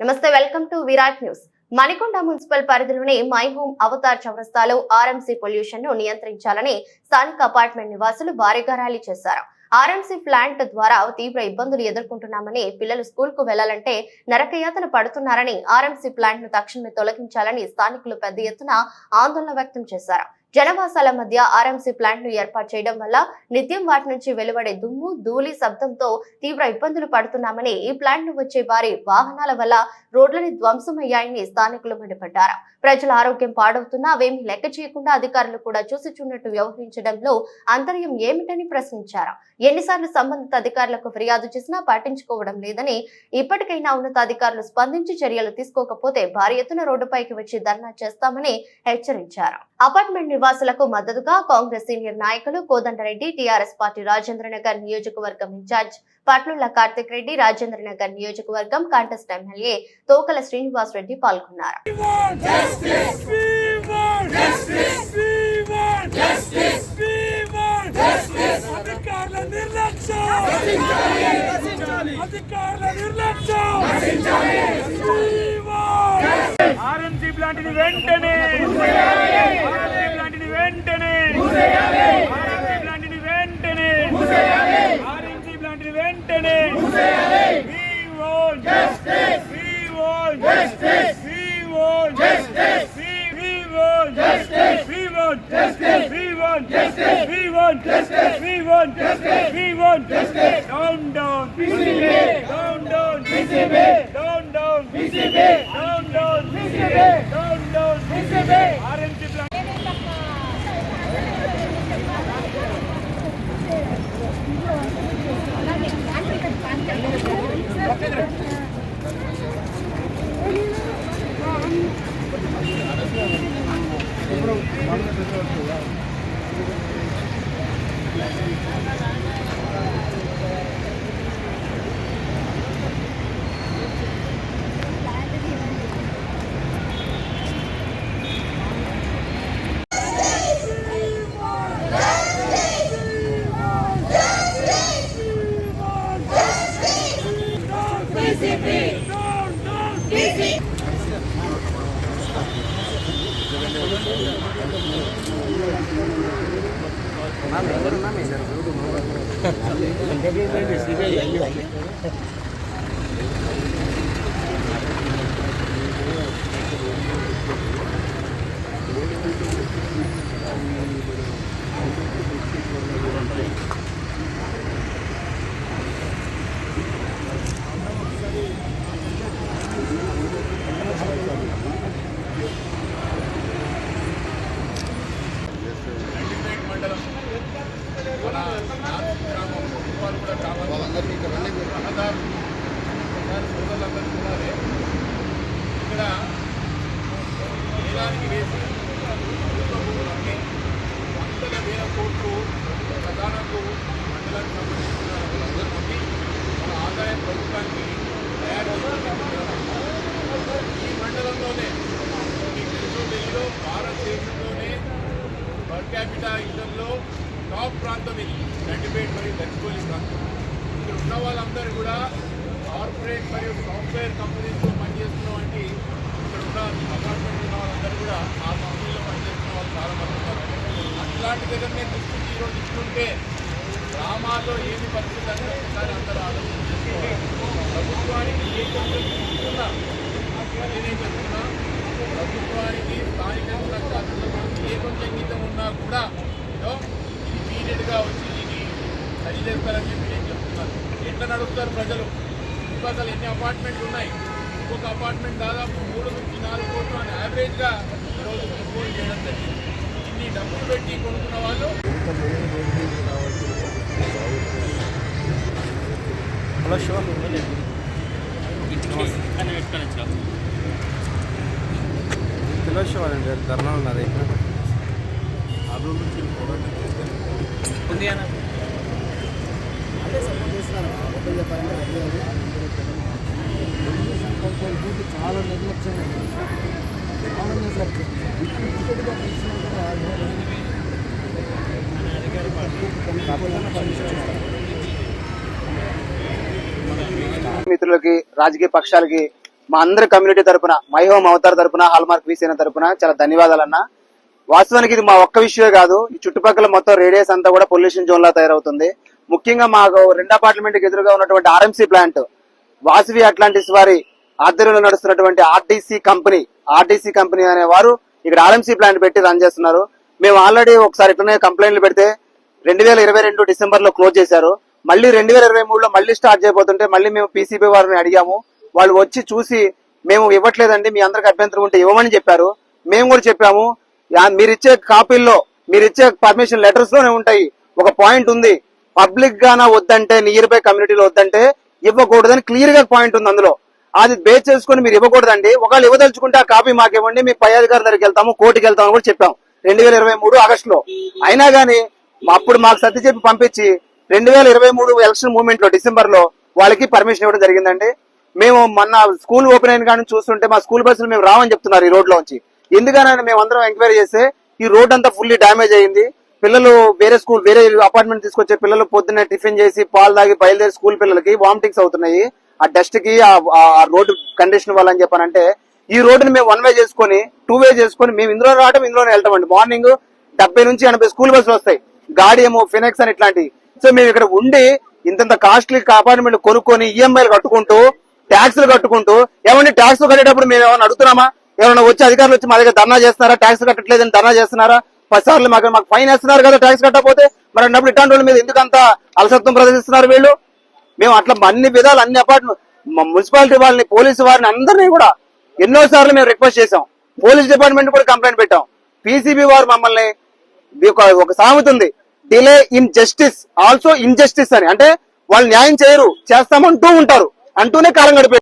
నమస్తే welcome to Virat news. Manikonda municipal పరిధిలోని My Home Avatar చౌరస్తాలో ఆర్ఎంసీ పొల్యూషన్ను నియంత్రించాలని స్థానిక అపార్ట్మెంట్ నివాసులు భారీగా ర్యాలీ చేశారు. ఆర్ఎంసీ ప్లాంట్ ద్వారా తీవ్ర ఇబ్బందులు ఎదుర్కొంటున్నామని పిల్లలు స్కూల్కు వెళ్ళాలంటే నరకయాతలు పడుతున్నారని ఆర్ఎంసీ ప్లాంట్ను తక్షణమే తొలగించాలని స్థానికులు పెద్ద ఎత్తున ఆందోళన వ్యక్తం చేశారు. జనవాసాల మధ్య ఆర్ఎంసీ ప్లాంట్ను ఏర్పాటు చేయడం వల్ల నిత్యం వాటి నుంచి వెలువడే దుమ్ము ధూళి శబ్దంతో తీవ్ర ఇబ్బందులు పడుతున్నామని ఈ ప్లాంట్ను వచ్చే వారి వాహనాల వల్ల రోడ్లని ధ్వంసమయ్యాయని స్థానికులు మండిపడ్డారు. ప్రజల ఆరోగ్యం పాడవుతున్నా అవేమీ లెక్క చేయకుండా అధికారులు కూడా చూసి చూడనట్టు వ్యవహరించడంలో అంతర్యం ఏమిటని ప్రశ్నించారు. ఎన్నిసార్లు సంబంధిత అధికారులకు ఫిర్యాదు చేసినా పట్టించుకోవడం లేదని ఇప్పటికైనా ఉన్నతాధికారులు స్పందించి చర్యలు తీసుకోకపోతే భారీ ఎత్తున రోడ్డుపైకి వచ్చి ధర్నా చేస్తామని హెచ్చరించారు. అపార్ట్మెంట్ నివాసులకు మద్దతుగా కాంగ్రెస్ సీనియర్ నాయకులు కోదండరెడ్డి టీఆర్ఎస్ పార్టీ రాజేంద్రనగర్ నియోజకవర్గం ఇన్ఛార్జ్ పట్లుల కార్తిక్ రెడ్డి రాజేంద్రనగర్ నియోజకవర్గం కాంటెస్ట్ ఎమ్మెల్యే తోకల శ్రీనివాస్ రెడ్డి పాల్గొన్నారు Justice! వెంటనే ఆర్ఎంసీ ప్లాంట్ని వెంటనే ఆర్ఎంసీ ప్లాంట్ని వెంటనే We want justice! We want justice! We want justice! We we want justice! We want justice! We want justice! We want justice! We want justice! We want justice! Down down! PCB! Down down! PCB! Down down! PCB! Down down! PCB! ना major ना major तो तुम्हारा बंदे के लिए बिजली का यही है ప్రభుత్వానికి వేసి ప్రభుత్వ వందల వేల కోట్లు ప్రధానకు మండలానికి సంబంధించిన వాళ్ళందరూ ఉండి మన ఆదాయం ప్రభుత్వానికి తయారు ఈ మండలంలోనే మీకు తెలుసు ఢిల్లీలో భారతదేశంలోనే పర్ క్యాపిటా ఇన్కంలో టాప్ ప్రాంతం ఇది. గండిపేట మరియు గచ్చిబౌలి ప్రాంతం. ఇక్కడ ఉన్న వాళ్ళందరూ కూడా కార్పొరేట్ మరియు సాఫ్ట్వేర్ కంపెనీస్ పనిచేస్తున్నటువంటి ఇక్కడ ఉన్న అపార్ట్మెంట్ ఉన్న వాళ్ళందరూ కూడా ఆ కంపెనీలో పనిచేస్తున్న వాళ్ళు చాలా మంది ఉన్నారు అట్లాంటి దగ్గర నేను దృష్టికి ఈరోజు ఇస్తుంటే గ్రామాల్లో ఏమి పరిస్థితి అంటే ఒకసారి అందరూ ఆలోచించుకుంటే ప్రభుత్వానికి ఏ కొంచెం ఇస్తున్నా అది నేను చెప్తున్నా ప్రభుత్వానికి స్థానికంగా ఏ కొంచెం గీతం ఉన్నా కూడా ఏదో ఇమీడియట్గా వచ్చి దీన్ని సరి చేస్తారని చెప్పి నేను చెప్తున్నాను. ఎట్లా నడుస్తారు ప్రజలు? చుట్టుపక్కల ఎన్ని అపార్ట్మెంట్లు ఉన్నాయి? ఒక్కొక్క అపార్ట్మెంట్ దాదాపు మూడు నుంచి నాలుగు కోట్లు అని యావరేజ్గా ఈరోజు కొనుగోలు చేయడం జరిగింది. ఇన్ని డబ్బులు పెట్టి కొనుక్కున్న వాళ్ళు. తెలియచేవాలండి ధర్నా ఉన్నది చాలా నిర్లక్ష్యంగా ఉంది. చాలా నిర్లక్ష్యం తప్పకుండా పనిచేస్తారు. మిత్రులకి రాజకీయ పక్షాలకి మా అందరి కమ్యూనిటీ తరపున మైహోమ్ అవతార్ తరపున హాల్మార్క్ వీసేన తరపున చాలా ధన్యవాదాలన్నా. వాస్తవానికి ఇది మా ఒక్క విషయమే కాదు ఈ చుట్టుపక్కల మొత్తం రేడియస్ అంతా కూడా పొల్యూషన్ జోన్ లా తయారవుతుంది. ముఖ్యంగా మాకు రెండు అపార్ట్మెంట్కి ఎదురుగా ఉన్నటువంటి ఆర్ఎంసీ ప్లాంట్ వాసవి అట్లాంటిస్ వారి ఆధ్వర్యంలో నడుస్తున్నటువంటి ఆర్టీసీ కంపెనీ ఆర్టీసీ కంపెనీ అనే వారు ఇక్కడ ఆర్ఎంసీ ప్లాంట్ పెట్టి రన్ చేస్తున్నారు. మేము ఆల్రెడీ ఒకసారి ఇట్లనే కంప్లైంట్లు పెడితే రెండు వేల ఇరవై రెండు డిసెంబర్లో క్లోజ్ చేశారు. మళ్ళీ రెండు వేల ఇరవై మూడులో మళ్ళీ స్టార్ట్ చేయబోతుంటే మళ్ళీ మేము పీసీబీ వారిని అడిగాము. వాళ్ళు వచ్చి చూసి మేము ఇవ్వట్లేదండి మీ అందరికి అభ్యంతరం ఉంటే ఇవ్వమని చెప్పారు. మేము కూడా చెప్పాము. మీరు మీరిచ్చే కాపీల్లో మీరిచ్చే పర్మిషన్ లెటర్స్లోనే ఉంటాయి. ఒక పాయింట్ ఉంది. పబ్లిక్ గానా వద్దంటే నియర్ బై కమ్యూనిటీలో వద్దంటే ఇవ్వకూడదని క్లియర్గా పాయింట్ ఉంది అందులో. అది బేస్ చేసుకుని మీరు ఇవ్వకూడదండి. ఒకవేళ ఇవ్వదలుచుకుంటే ఆ కాపీ మాకు ఇవ్వండి మీ పై అధికారి దగ్గరికి వెళ్తాము కోర్టుకి వెళ్తాము కూడా చెప్పాం. రెండు వేల ఇరవై మూడు ఆగస్టులో. అయినా గానీ అప్పుడు మాకు సర్ది చెప్పి పంపించి రెండు వేల ఇరవై మూడు ఎలక్షన్ మూవ్మెంట్లో డిసెంబర్లో వాళ్ళకి పర్మిషన్ ఇవ్వడం జరిగిందండి. మేము మొన్న స్కూల్ ఓపెన్ అయిన కానీ చూస్తుంటే మా స్కూల్ బస్సులు మేము రావని చెప్తున్నారు ఈ రోడ్ లోంచి ఎందుకనని మేము అందరం ఎంక్వైరీ చేస్తే ఈ రోడ్ అంతా ఫుల్లీ డ్యామేజ్ అయింది. పిల్లలు వేరే స్కూల్ వేరే అపార్ట్మెంట్ తీసుకొచ్చే పిల్లలు పొద్దున్నే టిఫిన్ చేసి పాలు తాగి బయలుదేరి స్కూల్ పిల్లలకి వామిటింగ్స్ అవుతున్నాయి. ఆ డస్ట్కి ఆ- రోడ్డు కండిషన్ వల్ల అని చెప్పానంటే ఈ రోడ్డుని మేము వన్ వే చేసుకొని టూ వే చేసుకొని మేము ఇందులో రావడం ఇందులోనే వెళ్తాం అండి మార్నింగ్ డెబ్బై నుంచి ఎనభై స్కూల్ బస్సులు వస్తాయి. గాడి ఏమో ఫినెక్స్ అని ఇట్లాంటివి సో మేము ఇక్కడ ఉండి ఇంతంత కాస్ట్లీ అపార్ట్మెంట్ కొనుక్కొని ఈఎంఐలు కట్టుకుంటూ ట్యాక్స్లు కట్టుకుంటూ ఏమండి ట్యాక్స్ కట్టేటప్పుడు మేము ఏమైనా అడుగుతున్నామా? ఏమైనా వచ్చి అధికారులు వచ్చి మా దగ్గర ధర్నా చేస్తున్నారా? ట్యాక్స్ కట్టట్లేదని ధర్నా చేస్తున్నారా? పది సార్లు మాకు మాకు ఫైన్ వేస్తున్నారు కదా ట్యాక్స్ కట్టకపోతే మరి అన్నప్పుడు ఇట్లాంటి వాళ్ళ మీద ఎందుకంత అలసత్వం ప్రదర్శిస్తున్నారు వీళ్ళు? మేము అట్లా అన్ని విధాలు అన్ని అపార్ట్మెంట్ మున్సిపాలిటీ వాళ్ళని పోలీసు వారిని అందరినీ కూడా ఎన్నో సార్లు మేము రిక్వెస్ట్ చేసాం పోలీస్ డిపార్ట్మెంట్ కూడా కంప్లైంట్ పెట్టాం. పీసీబీ వారు మమ్మల్ని ఒక ఒక సామెత ఉంది. Delay in justice also injustice అని. అంటే వాళ్ళు న్యాయం చేయరు చేస్తామంటూ ఉంటారు. అంటూనే కాలం గడిపే